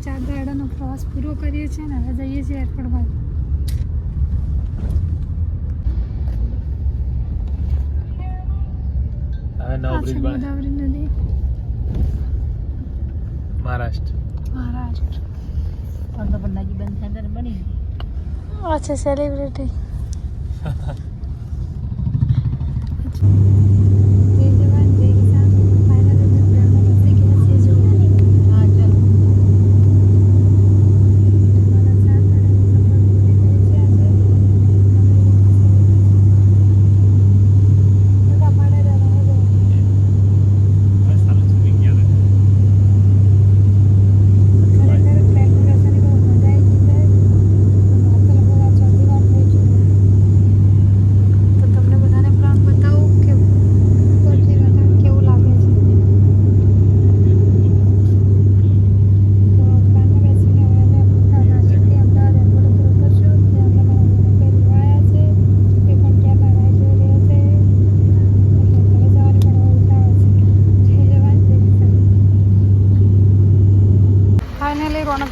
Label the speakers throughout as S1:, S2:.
S1: ચાર દાડાનો પ્રવાસ પૂરો કરીએ છીએ ને હવે જઈએ છીએ એરપોર્ટ બાજુ ગોદાવરી નદી.
S2: મહારાષ્ટ્ર.
S1: મહારાષ્ટ્ર.
S3: બંધ બની
S1: આ છે સેલિબ્રિટી જય જવાન જય કિસાન ફાઇનલ પહોંચી ગયા છીએ જો
S3: હા ચાલો
S1: મારા સાત દાડાની સફર પૂરી થઈ છે આજે બધા પાડે રહ્યા હવે ખરેખર ટ્રેકમાં બેસવાની બહુ મજા આવી ગઈ છે મારે તો લગભગ આ ચોથી વાર થઈ ચૂક્યું તો તમને બધાને પ્લાન બતાવું કે ઉપરથી બધાને કેવું લાગે છે તો પ્લાનમાં બેસીને હવે અમે નાસિકથી અમદાવાદ એરપોર્ટ ઉપર ઉતરશું ત્યાં અમે મારા મમ્મીને કંઈ લેવા આવ્યા છે એ પણ ક્યારના રાહ જોઈ રહ્યા છે એટલે ઘરે જવાની પણ હવે ઉતાવળ છે જય જવાન જય કિસાન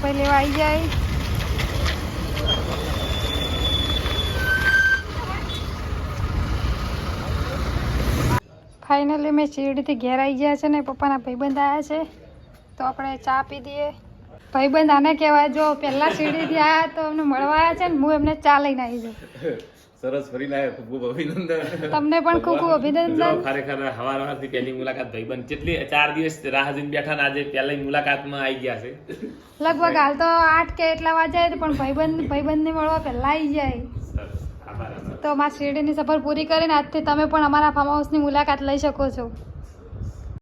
S1: ફાઇનલી લેવા આવી જાય. ફાઇનલી મેં શિરડીથી ઘેર આવી ગયા છે ને, પપ્પાના ભાઈબંધ આવ્યા છે. તો આપણે ચા પી દઈએ. ભાઈબંધ આને કહેવાય, જો પહેલાં શિરડીથી આવ્યા તો અમને મળવા આવ્યા છે ને, હું એમને ચા લઈને આવી છું
S2: સરસ ફરી લાવ્યા ખૂબ ખૂબ અભિનંદન.
S1: તમને પણ ખૂબ ખૂબ અભિનંદન.
S2: ખરેખર હવાર હવારથી પહેલી મુલાકાત ભાઈબંધ કેટલી ચાર દિવસ રાહ જોઈને બેઠા ને આજે પહેલી મુલાકાતમાં આવી ગયા છે.
S1: લગભગ હાલ તો આઠ કે એટલા વાગ્યા છે પણ ભાઈબંધ ભાઈબંધને મળવા પહેલા આવી જાય. તો મારા શિરડીની સફર પૂરી કરીને આજથી તમે પણ અમારા ફાર્મ હાઉસની મુલાકાત લઈ શકો છો.